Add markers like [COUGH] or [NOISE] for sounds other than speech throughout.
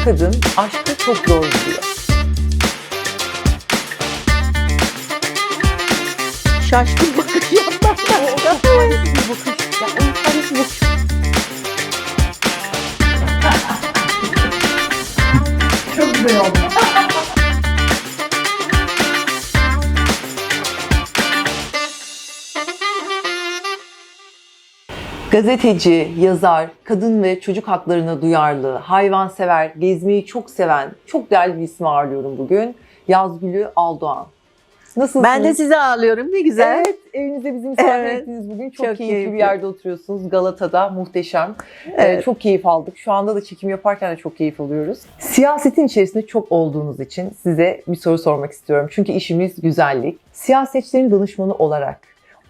Bir kadın aşkı çok zor buluyor. Şaşkın bakış yapmak. Bir bakış. Ya onun tanesi bakış. Çok güzel oldu. Gazeteci, yazar, kadın ve çocuk haklarına duyarlı, hayvansever, gezmeyi çok seven, çok değerli bir ismi ağırlıyorum bugün. Yazgülü Aldoğan. Nasılsınız? Ben de size ağlıyorum. Ne güzel. Evet, evinizde bizim misafir Evet, ettiniz bugün. Çok, çok keyifli, keyifli. bir yerde oturuyorsunuz. Galata'da muhteşem. Ee, Evet. çok keyif aldık. Şu anda da çekim yaparken de çok keyif alıyoruz. Siyasetin içerisinde çok olduğunuz için size bir soru sormak istiyorum. Çünkü işimiz güzellik. Siyasetçilerin danışmanı olarak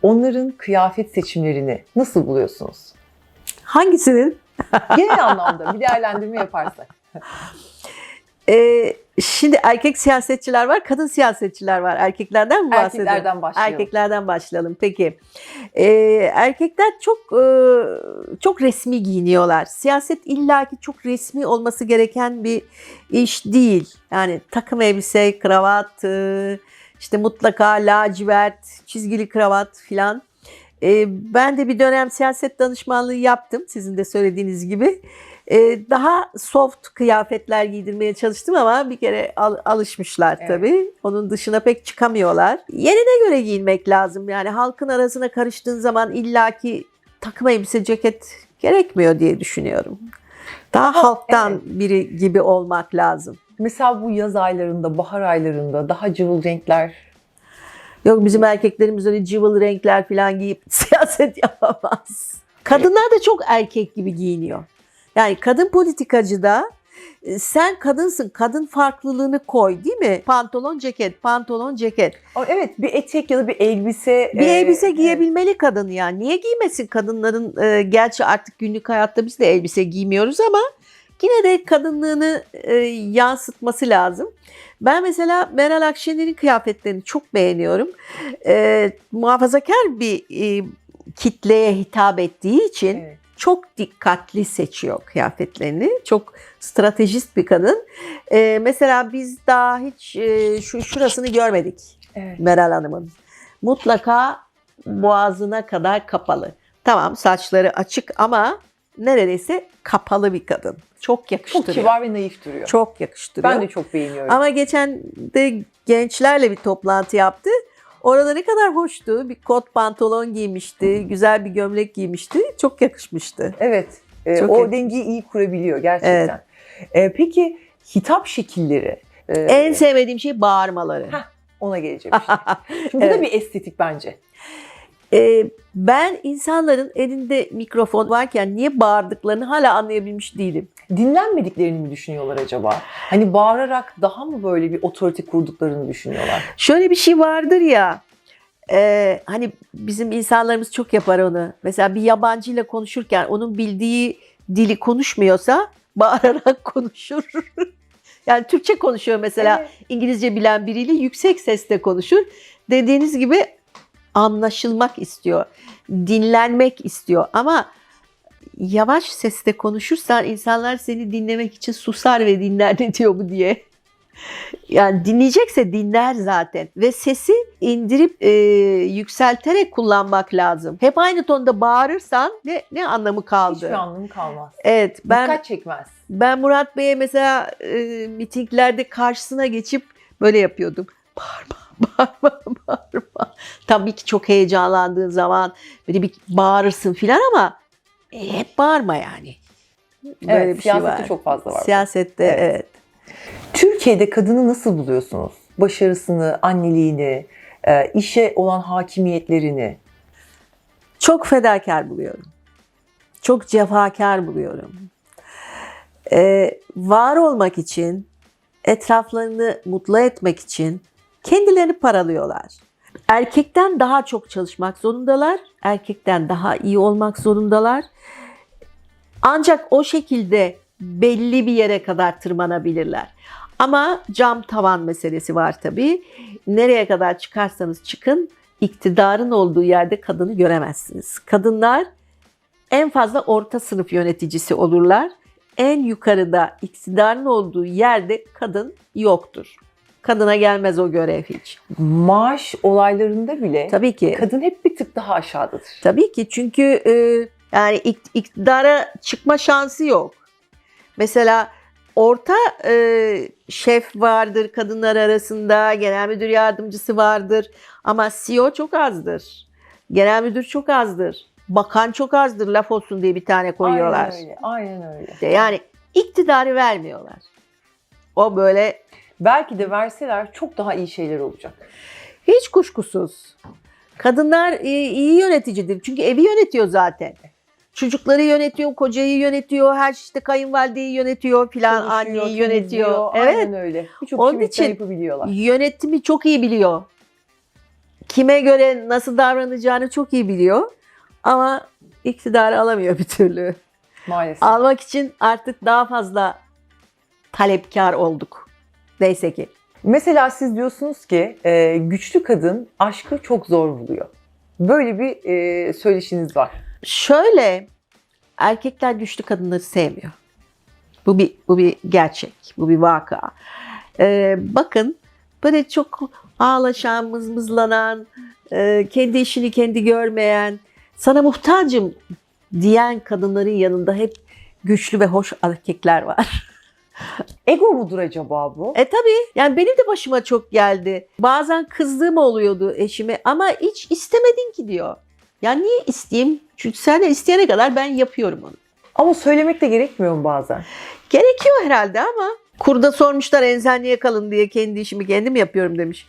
onların kıyafet seçimlerini nasıl buluyorsunuz? Hangisinin? [LAUGHS] Genel anlamda bir değerlendirme yaparsak. Ee, şimdi erkek siyasetçiler var, kadın siyasetçiler var. Erkeklerden mi bahsedelim? Erkeklerden başlayalım. Erkeklerden başlayalım. Peki. Ee, erkekler çok e, çok resmi giyiniyorlar. Siyaset illaki çok resmi olması gereken bir iş değil. Yani takım elbise, kravat, e, işte mutlaka lacivert, çizgili kravat filan. Ee, ben de bir dönem siyaset danışmanlığı yaptım sizin de söylediğiniz gibi. Ee, daha soft kıyafetler giydirmeye çalıştım ama bir kere al- alışmışlar Evet. tabii. Onun dışına pek çıkamıyorlar. Yerine göre giyinmek lazım. Yani halkın arasına karıştığın zaman illaki takım elbise, ceket gerekmiyor diye düşünüyorum. Daha Daha- halktan biri gibi olmak lazım. Mesela bu yaz aylarında, bahar aylarında daha cıvıl renkler Yok bizim erkeklerimiz öyle cıvıl renkler falan giyip [LAUGHS] siyaset yapamaz. Kadınlar da çok erkek gibi giyiniyor. Yani kadın politikacı da e, sen kadınsın, kadın farklılığını koy değil mi? Pantolon, ceket, pantolon, ceket. Ama Evet bir etek ya da bir elbise. Bir e, elbise giyebilmeli kadın yani. Niye giymesin kadınların? e, gerçi artık günlük hayatta biz de elbise giymiyoruz ama yine de kadınlığını e, yansıtması lazım. Ben mesela Meral Akşener'in kıyafetlerini çok beğeniyorum. E, muhafazakar bir e, kitleye hitap ettiği için Evet. çok dikkatli seçiyor kıyafetlerini. Çok stratejist bir kadın. E, mesela biz daha hiç e, şu şurasını görmedik. Evet. Meral Hanım'ın. Mutlaka boğazına kadar kapalı. Tamam saçları açık ama neredeyse kapalı bir kadın. Çok yakıştırıyor. Çok kibar ve naif duruyor. Çok yakıştırıyor. ben de çok beğeniyorum. Ama geçen de gençlerle bir toplantı yaptı. Orada ne kadar hoştu. Bir kot pantolon giymişti. Güzel bir gömlek giymişti. Çok yakışmıştı. Evet. e, Çok o iyi. dengeyi iyi kurabiliyor gerçekten. E, peki hitap şekilleri e, En sevmediğim şey bağırmaları. Heh, ona geleceğim işte. [LAUGHS] Çünkü bu da Evet. bir estetik bence. Ee, ben insanların elinde mikrofon varken niye bağırdıklarını hala anlayabilmiş değilim. Dinlenmediklerini mi düşünüyorlar acaba? Hani bağırarak daha mı böyle bir otorite kurduklarını düşünüyorlar? Şöyle bir şey vardır ya. e, hani bizim insanlarımız çok yapar onu. Mesela bir yabancıyla konuşurken onun bildiği dili konuşmuyorsa bağırarak [LAUGHS] konuşur. yani Türkçe konuşuyor mesela Evet. İngilizce bilen biriyle yüksek sesle konuşur. Dediğiniz gibi anlaşılmak istiyor. Dinlenmek istiyor ama yavaş sesle konuşursan insanlar seni dinlemek için susar ve dinler ne diyor bu diye. Yani dinleyecekse dinler zaten ve sesi indirip e, yükselterek kullanmak lazım. Hep aynı tonda bağırırsan ne ne anlamı kaldı? Hiçbir anlamı kalmaz. Evet ben Dikkat çekmez. ben Murat Bey'e mesela e, mitinglerde karşısına geçip böyle yapıyordum. Bağırma, [LAUGHS] bağırma, bağırma. Tabii ki çok heyecanlandığın zaman böyle bir bağırırsın filan ama e, hep bağırma yani. Böyle evet, bir şey siyasette var. çok fazla var. Siyasette Evet. evet. Türkiye'de kadını nasıl buluyorsunuz? Başarısını, anneliğini, e, işe olan hakimiyetlerini. Çok fedakar buluyorum. Çok cefakar buluyorum. Ee, var olmak için, etraflarını mutlu etmek için kendilerini paralıyorlar. Erkekten daha çok çalışmak zorundalar. Erkekten daha iyi olmak zorundalar. Ancak o şekilde belli bir yere kadar tırmanabilirler. Ama cam tavan meselesi var tabii. Nereye kadar çıkarsanız çıkın iktidarın olduğu yerde kadını göremezsiniz. Kadınlar en fazla orta sınıf yöneticisi olurlar. en yukarıda iktidarın olduğu yerde kadın yoktur. Kadına gelmez o görev hiç. Maaş olaylarında bile Tabii ki. kadın hep bir tık daha aşağıdadır. Tabii ki çünkü e, yani ikt- iktidara çıkma şansı yok. Mesela orta e, şef vardır kadınlar arasında, genel müdür yardımcısı vardır ama CEO çok azdır. Genel müdür çok azdır. Bakan çok azdır laf olsun diye bir tane koyuyorlar. Aynen öyle. Aynen öyle. Yani iktidarı vermiyorlar. O böyle Belki de verseler çok daha iyi şeyler olacak. hiç kuşkusuz. Kadınlar iyi yöneticidir. Çünkü evi yönetiyor zaten. Çocukları yönetiyor, kocayı yönetiyor, her işte kayınvalideyi yönetiyor filan, anneyi yönetiyor. Evet. Aynen öyle. Birçok Onun için-. Yönetimi çok iyi biliyor. Kime göre nasıl davranacağını çok iyi biliyor. Ama iktidarı alamıyor bir türlü. Maalesef. Almak için artık daha fazla talepkar olduk. Neyse ki. Mesela siz diyorsunuz ki e, güçlü kadın aşkı çok zor buluyor. Böyle bir e, söyleşiniz var. Şöyle erkekler güçlü kadınları sevmiyor. Bu bir bu bir gerçek. Bu bir vaka. Ee, bakın böyle çok ağlaşan, mızmızlanan, e, kendi işini kendi görmeyen, sana muhtacım diyen kadınların yanında hep güçlü ve hoş erkekler var. [LAUGHS] Ego mudur acaba bu? E tabii yani benim de başıma çok geldi. Bazen kızdığım oluyordu eşime ama hiç istemedin ki diyor. Ya niye isteyeyim? Çünkü sen isteyene kadar ben yapıyorum onu. Ama söylemek de gerekmiyor mu bazen? Gerekiyor herhalde ama kurda sormuşlar ensenliğe kalın diye kendi işimi kendim yapıyorum demiş.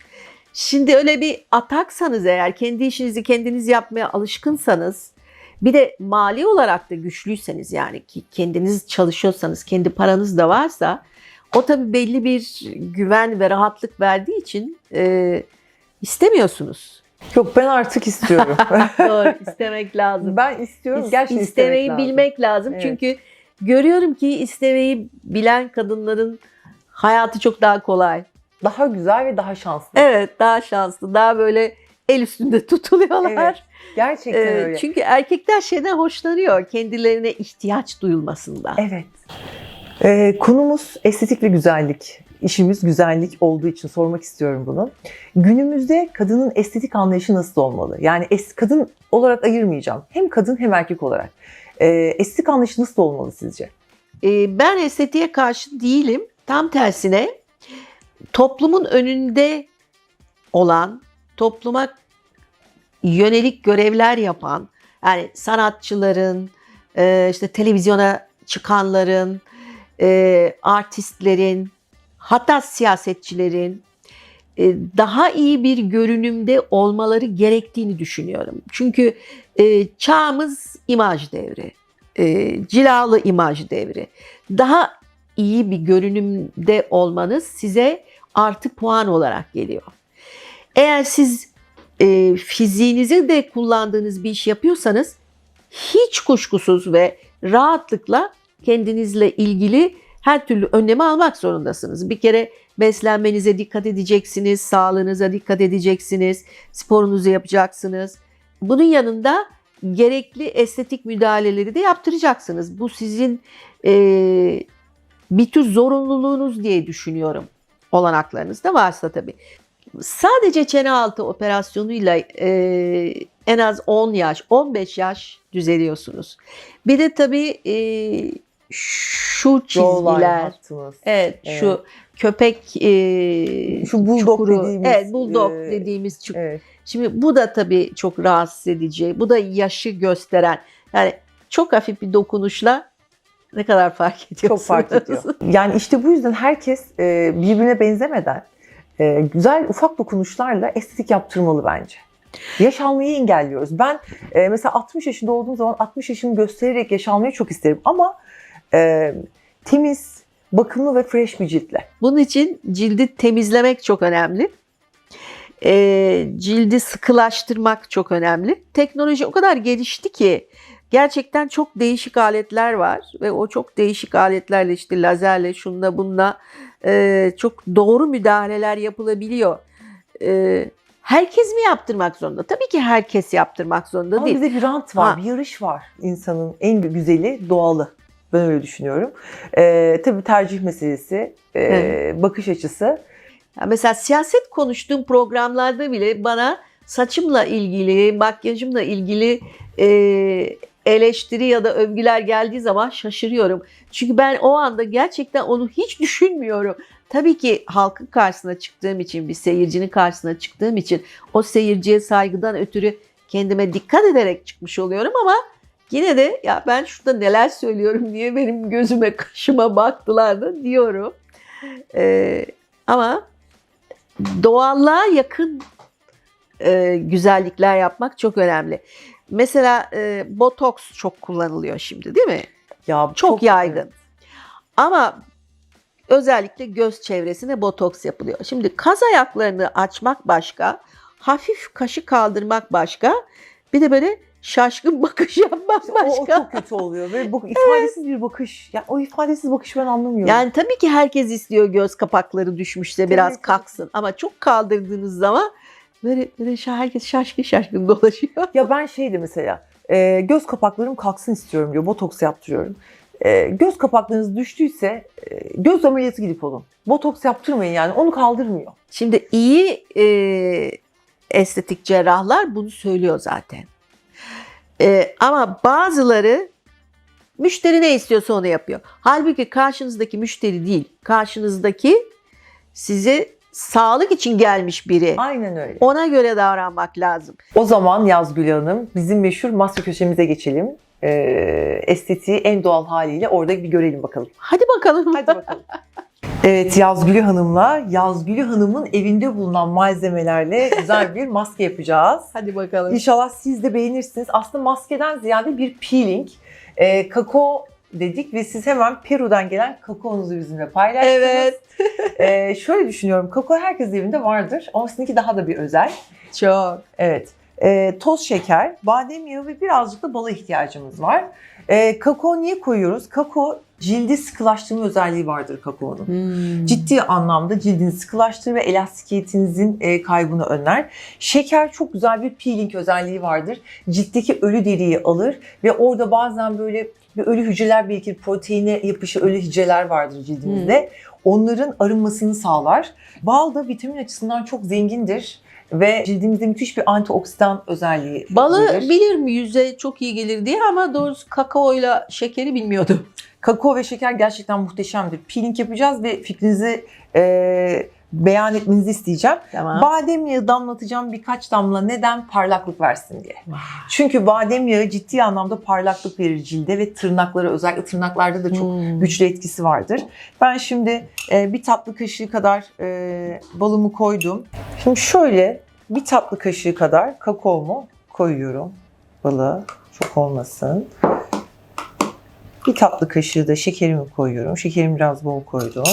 Şimdi öyle bir ataksanız eğer kendi işinizi kendiniz yapmaya alışkınsanız bir de mali olarak da güçlüyseniz yani ki kendiniz çalışıyorsanız kendi paranız da varsa o tabii belli bir güven ve rahatlık verdiği için e, istemiyorsunuz. Yok ben artık istiyorum. [LAUGHS] Doğru [LAUGHS] istemek lazım. ben istiyorum. İs- Gerçekten istemeyi istemek bilmek lazım. Evet. Çünkü görüyorum ki istemeyi bilen kadınların hayatı çok daha kolay. Daha güzel ve daha şanslı. Evet, daha şanslı, daha böyle el üstünde tutuluyorlar. Gerçekten Ee, öyle. çünkü erkekler şeyden hoşlanıyor. Kendilerine ihtiyaç duyulmasından. Evet. Ee, konumuz estetik ve güzellik. İşimiz güzellik olduğu için sormak istiyorum bunu. Günümüzde kadının estetik anlayışı nasıl olmalı? Yani es- kadın olarak ayırmayacağım. Hem kadın hem erkek olarak. Ee, estetik anlayışı nasıl olmalı sizce? Ee, ben estetiğe karşı değilim. Tam tersine toplumun önünde olan, topluma yönelik görevler yapan, yani sanatçıların, e, işte televizyona çıkanların, e, artistlerin, hatta siyasetçilerin e, daha iyi bir görünümde olmaları gerektiğini düşünüyorum. Çünkü e, çağımız imaj devri, e, cilalı imaj devri. Daha iyi bir görünümde olmanız size artı puan olarak geliyor. Eğer siz e, fiziğinizi de kullandığınız bir iş yapıyorsanız hiç kuşkusuz ve rahatlıkla kendinizle ilgili her türlü önlemi almak zorundasınız. Bir kere beslenmenize dikkat edeceksiniz, sağlığınıza dikkat edeceksiniz, sporunuzu yapacaksınız. Bunun yanında gerekli estetik müdahaleleri de yaptıracaksınız. Bu sizin e, bir tür zorunluluğunuz diye düşünüyorum. Olanaklarınız da varsa tabii. Sadece çene altı operasyonuyla e, en az 10 yaş, 15 yaş düzeliyorsunuz. Bir de tabii e, şu çizgiler, evet, Evet. şu köpek e, Şu bulldog çukuru, dediğimiz, evet bulldog e, dediğimiz çukur. Evet. Şimdi bu da tabii çok rahatsız edici. Bu da yaşı gösteren. Yani çok hafif bir dokunuşla ne kadar fark ediyorsunuz? Çok fark ediyor. Yani işte bu yüzden herkes e, birbirine benzemeden e, güzel ufak dokunuşlarla estetik yaptırmalı bence. Yaş almayı engelliyoruz. Ben e, mesela 60 yaşında olduğum zaman 60 yaşımı göstererek yaş almayı çok isterim. Ama e, temiz, bakımlı ve fresh bir ciltle. Bunun için cildi temizlemek çok önemli. Ee, cildi sıkılaştırmak çok önemli. Teknoloji o kadar gelişti ki gerçekten çok değişik aletler var ve o çok değişik aletlerle işte lazerle şunla bununla e, çok doğru müdahaleler yapılabiliyor. E, herkes mi yaptırmak zorunda? Tabii ki herkes yaptırmak zorunda Ama değil. bize bir rant var, Ha. bir yarış var insanın en güzeli doğalı. Ben öyle düşünüyorum. Ee, tabii tercih meselesi, e, Evet. bakış açısı. Ya mesela siyaset konuştuğum programlarda bile bana saçımla ilgili, makyajımla ilgili e, eleştiri ya da övgüler geldiği zaman şaşırıyorum. Çünkü ben o anda gerçekten onu hiç düşünmüyorum. Tabii ki halkın karşısına çıktığım için, bir seyircinin karşısına çıktığım için o seyirciye saygıdan ötürü kendime dikkat ederek çıkmış oluyorum ama yine de ya ben şurada neler söylüyorum diye benim gözüme kaşıma baktılar da diyorum. Ee, ama doğallığa yakın e, güzellikler yapmak çok önemli. Mesela e, botoks çok kullanılıyor şimdi değil mi? Ya Çok, yaygın. Ama özellikle göz çevresine botoks yapılıyor. Şimdi kaz ayaklarını açmak başka, hafif kaşı kaldırmak başka, bir de böyle şaşkın [LAUGHS] bakış yapmak O, o başka. çok kötü oluyor. Ve bu ifadesiz bir bakış. Ya o ifadesiz bakışı ben anlamıyorum. Yani tabii ki herkes istiyor göz kapakları düşmüşse Tabii, biraz kalksın ama çok kaldırdığınız zaman böyle, böyle şa- herkes şaşkın şaşkın dolaşıyor. Ya ben şeydi mesela e, göz kapaklarım kalksın istiyorum diyor. Botoks yaptırıyorum. E, göz kapaklarınız düştüyse e, göz ameliyatı gidip olun. Botoks yaptırmayın yani onu kaldırmıyor. Şimdi iyi e, estetik cerrahlar bunu söylüyor zaten. E, ama bazıları müşteri ne istiyorsa onu yapıyor. Halbuki karşınızdaki müşteri değil, karşınızdaki size sağlık için gelmiş biri. Aynen öyle. Ona göre davranmak lazım. O zaman Yazgül Hanım bizim meşhur maske köşemize geçelim. E, estetiği en doğal haliyle orada bir görelim bakalım. Hadi bakalım. Hadi bakalım. Evet Yazgülü Hanım'la Yazgülü Hanım'ın evinde bulunan malzemelerle güzel bir [LAUGHS] maske yapacağız. Hadi bakalım. İnşallah siz de beğenirsiniz. Aslında maskeden ziyade bir peeling. Ee, kakao dedik ve siz hemen Peru'dan gelen kakaonuzu bizimle paylaştınız. Evet. [LAUGHS] Ee, şöyle düşünüyorum. Kakao herkesin evinde vardır ama sizinki daha da bir özel. Çok. Evet. Ee, toz şeker, badem yağı ve birazcık da bala ihtiyacımız var. Ee, kakao niye koyuyoruz? Kakao cildi sıkılaştırma özelliği vardır kakaonun. Hmm. Ciddi anlamda cildini sıkılaştırır ve elastikiyetinizin e, kaybını önler. Şeker çok güzel bir peeling özelliği vardır. Ciltteki ölü deriyi alır ve orada bazen böyle bir ölü hücreler birikir, proteine yapışı ölü hücreler vardır cildimizde. Onların arınmasını sağlar. Bal da vitamin açısından çok zengindir ve cildimize müthiş bir antioksidan özelliği Balı verir. bilirim yüze çok iyi gelir diye ama doğrusu kakaoyla şekeri bilmiyordum. Kakao ve şeker gerçekten muhteşemdir. Peeling yapacağız ve fikrinizi e, beyan etmenizi isteyeceğim. Tamam. Badem yağı damlatacağım birkaç damla. Neden? Parlaklık versin diye. Çünkü badem yağı ciddi anlamda parlaklık verir cilde ve tırnaklara özellikle tırnaklarda da çok Hmm. güçlü etkisi vardır. Ben şimdi e, bir tatlı kaşığı kadar e, balımı koydum. Şimdi şöyle bir tatlı kaşığı kadar kakaomu koyuyorum. Balı çok olmasın. Bir tatlı kaşığı da şekerimi koyuyorum. Şekerimi biraz bol koydum.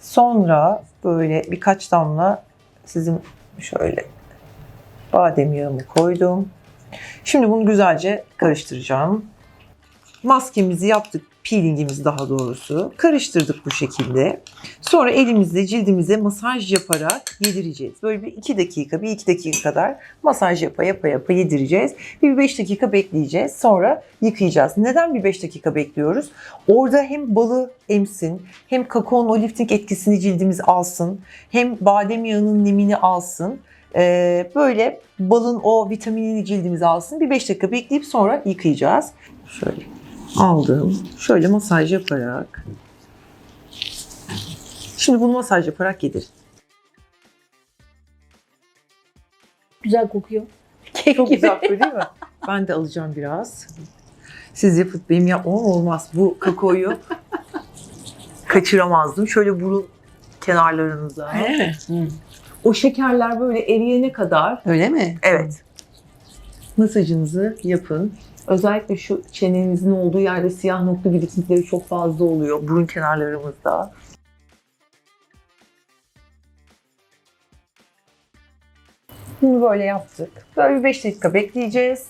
Sonra böyle birkaç damla sizin şöyle badem yağımı koydum. Şimdi bunu güzelce karıştıracağım. Maskemizi yaptık, peelingimizi daha doğrusu. Karıştırdık bu şekilde. Sonra elimizle cildimize masaj yaparak yedireceğiz. Böyle bir iki dakika, bir iki dakika kadar masaj yapa yapa yapa yedireceğiz. Bir beş dakika bekleyeceğiz. Sonra yıkayacağız. Neden bir beş dakika bekliyoruz? Orada hem balı emsin, hem kakaonun o lifting etkisini cildimiz alsın, hem badem yağının nemini alsın. Ee, böyle balın o vitaminini cildimize alsın. Bir 5 dakika bekleyip sonra yıkayacağız. Şöyle aldım. Şöyle masaj yaparak. Şimdi bunu masaj yaparak yedir. Güzel kokuyor. Kek Çok gibi. güzel kokuyor değil mi? [LAUGHS] Ben de alacağım biraz. Siz yapıp benim yapmam olmaz. Bu kakaoyu kaçıramazdım. Şöyle burun kenarlarınıza. O şekerler böyle eriyene kadar Öyle mi? Evet. Masajınızı yapın. Özellikle şu çenenizin olduğu yerde siyah nokta birikintileri çok fazla oluyor. Burun kenarlarımızda. Bunu böyle yaptık. Böyle bir 5 dakika bekleyeceğiz.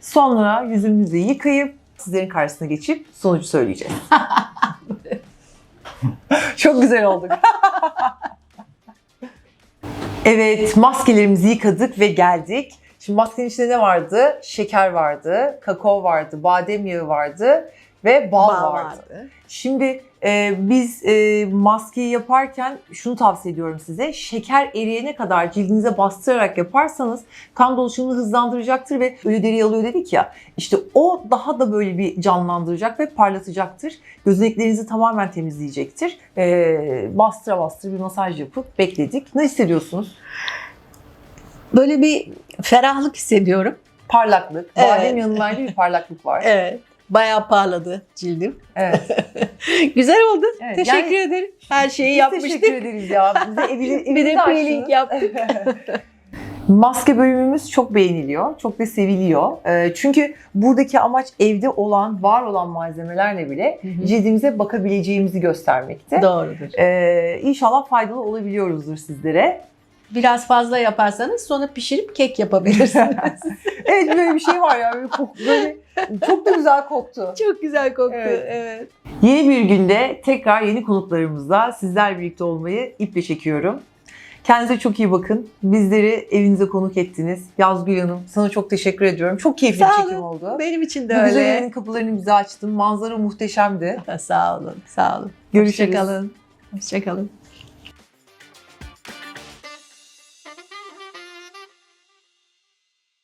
Sonra yüzümüzü yıkayıp sizlerin karşısına geçip sonucu söyleyeceğiz. [LAUGHS] çok güzel olduk. [LAUGHS] Evet, maskelerimizi yıkadık ve geldik. Şimdi maskenin içinde ne vardı? Şeker vardı, kakao vardı, badem yağı vardı ve bal, Bal vardı. vardı. Şimdi e, biz e, maskeyi yaparken şunu tavsiye ediyorum size. Şeker eriyene kadar cildinize bastırarak yaparsanız kan dolaşımını hızlandıracaktır ve ölü deri alıyor dedik ya. İşte o daha da böyle bir canlandıracak ve parlatacaktır. Gözeneklerinizi tamamen temizleyecektir. E, bastıra bastıra bir masaj yapıp bekledik. Ne hissediyorsunuz? Böyle bir ferahlık hissediyorum. Parlaklık. Evet. Badem yanılaylı bir parlaklık var. [LAUGHS] Evet. Bayağı parladı cildim. Evet. [LAUGHS] Güzel oldu. Evet, Teşekkür yani- ederim. Her şeyi Biz yapmıştık. teşekkür ederiz ya. Bize evi, [LAUGHS] Bir de peeling yaptık. Maske bölümümüz çok beğeniliyor, çok da seviliyor. Ee, Çünkü buradaki amaç evde olan, var olan malzemelerle bile cildimize bakabileceğimizi göstermekte. Doğrudur. Ee, inşallah faydalı olabiliyoruzdur sizlere. Biraz fazla yaparsanız sonra pişirip kek yapabilirsiniz. [LAUGHS] Evet böyle bir şey var ya, böyle, kok- böyle çok da güzel koktu. Çok güzel koktu. Evet. evet. Yeni bir günde tekrar yeni konuklarımızla sizler birlikte olmayı iple çekiyorum. Kendinize çok iyi bakın. Bizleri evinize konuk ettiniz. Yazgül Hanım sana çok teşekkür ediyorum. Çok keyifli Sağ bir çekim olun. oldu. Benim için de Bu güzel öyle. evin kapılarını bize açtın. Manzara muhteşemdi. [LAUGHS] sağ olun. Sağ olun. Görüşürüz. Hoşçakalın. Hoşçakalın.